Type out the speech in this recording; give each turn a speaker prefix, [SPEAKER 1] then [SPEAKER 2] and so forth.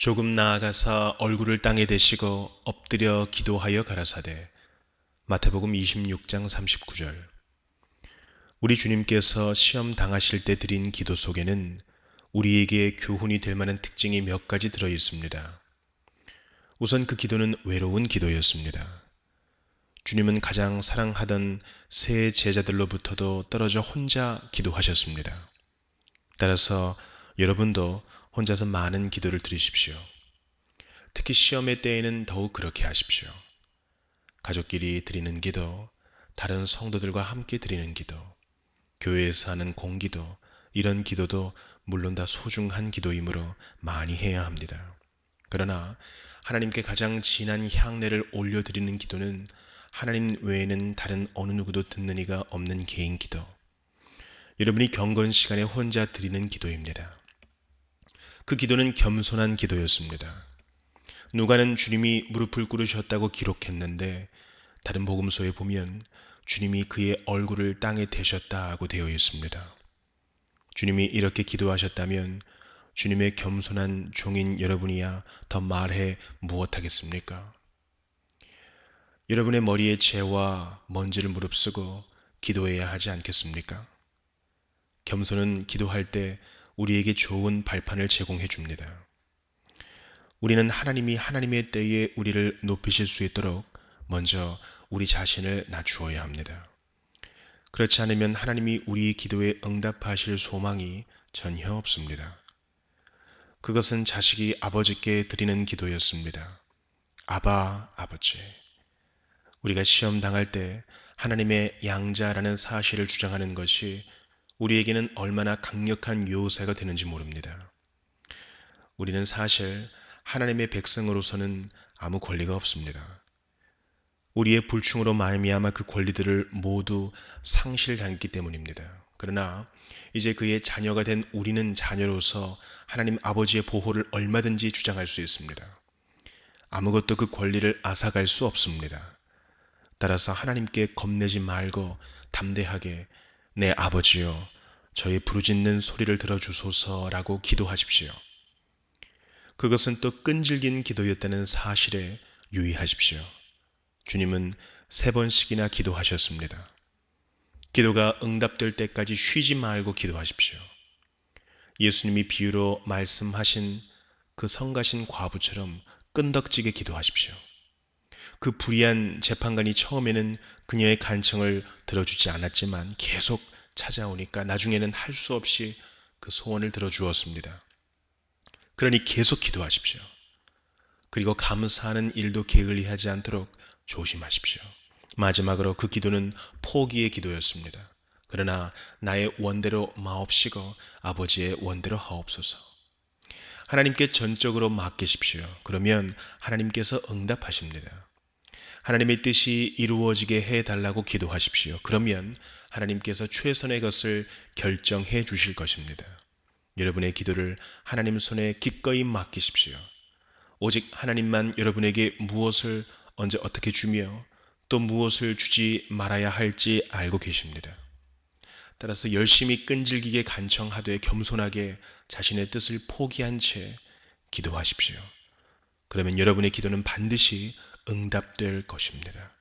[SPEAKER 1] 조금 나아가사 얼굴을 땅에 대시고 엎드려 기도하여 가라사대 마태복음 26장 39절 우리 주님께서 시험 당하실 때 드린 기도 속에는 우리에게 교훈이 될 만한 특징이 몇 가지 들어 있습니다. 우선 그 기도는 외로운 기도였습니다. 주님은 가장 사랑하던 세 제자들로부터도 떨어져 혼자 기도하셨습니다. 따라서 여러분도 혼자서 많은 기도를 드리십시오. 특히 시험의 때에는 더욱 그렇게 하십시오. 가족끼리 드리는 기도, 다른 성도들과 함께 드리는 기도, 교회에서 하는 공기도, 이런 기도도 물론 다 소중한 기도이므로 많이 해야 합니다. 그러나 하나님께 가장 진한 향례를 올려드리는 기도는 하나님 외에는 다른 어느 누구도 듣는 이가 없는 개인 기도. 여러분이 경건 시간에 혼자 드리는 기도입니다. 그 기도는 겸손한 기도였습니다. 누가는 주님이 무릎을 꿇으셨다고 기록했는데 다른 복음서에 보면 주님이 그의 얼굴을 땅에 대셨다고 되어 있습니다. 주님이 이렇게 기도하셨다면 주님의 겸손한 종인 여러분이야 더 말해 무엇하겠습니까? 여러분의 머리에 재와 먼지를 무릅쓰고 기도해야 하지 않겠습니까? 겸손은 기도할 때 우리에게 좋은 발판을 제공해 줍니다. 우리는 하나님이 하나님의 때에 우리를 높이실 수 있도록 먼저 우리 자신을 낮추어야 합니다. 그렇지 않으면 하나님이 우리 기도에 응답하실 소망이 전혀 없습니다. 그것은 자식이 아버지께 드리는 기도였습니다. 아바, 아버지. 우리가 시험 당할 때 하나님의 양자라는 사실을 주장하는 것이 우리에게는 얼마나 강력한 요새가 되는지 모릅니다. 우리는 사실 하나님의 백성으로서는 아무 권리가 없습니다. 우리의 불충으로 말미암아 그 권리들을 모두 상실당했기 때문입니다. 그러나 이제 그의 자녀가 된 우리는 자녀로서 하나님 아버지의 보호를 얼마든지 주장할 수 있습니다. 아무것도 그 권리를 앗아갈 수 없습니다. 따라서 하나님께 겁내지 말고 담대하게 내 아버지여 저의 부르짖는 소리를 들어주소서라고 기도하십시오. 그것은 또 끈질긴 기도였다는 사실에 유의하십시오. 주님은 세 번씩이나 기도하셨습니다. 기도가 응답될 때까지 쉬지 말고 기도하십시오. 예수님이 비유로 말씀하신 그 성가신 과부처럼 끈덕지게 기도하십시오. 그 불의한 재판관이 처음에는 그녀의 간청을 들어주지 않았지만 계속 찾아오니까 나중에는 할 수 없이 그 소원을 들어주었습니다. 그러니 계속 기도하십시오. 그리고 감사하는 일도 게을리하지 않도록 조심하십시오. 마지막으로 그 기도는 포기의 기도였습니다. 그러나 나의 원대로 마옵시고 아버지의 원대로 하옵소서. 하나님께 전적으로 맡기십시오. 그러면 하나님께서 응답하십니다. 하나님의 뜻이 이루어지게 해 달라고 기도하십시오. 그러면 하나님께서 최선의 것을 결정해 주실 것입니다. 여러분의 기도를 하나님 손에 기꺼이 맡기십시오. 오직 하나님만 여러분에게 무엇을 언제 어떻게 주며 또 무엇을 주지 말아야 할지 알고 계십니다. 따라서 열심히 끈질기게 간청하되 겸손하게 자신의 뜻을 포기한 채 기도하십시오. 그러면 여러분의 기도는 반드시 응답될 것입니다.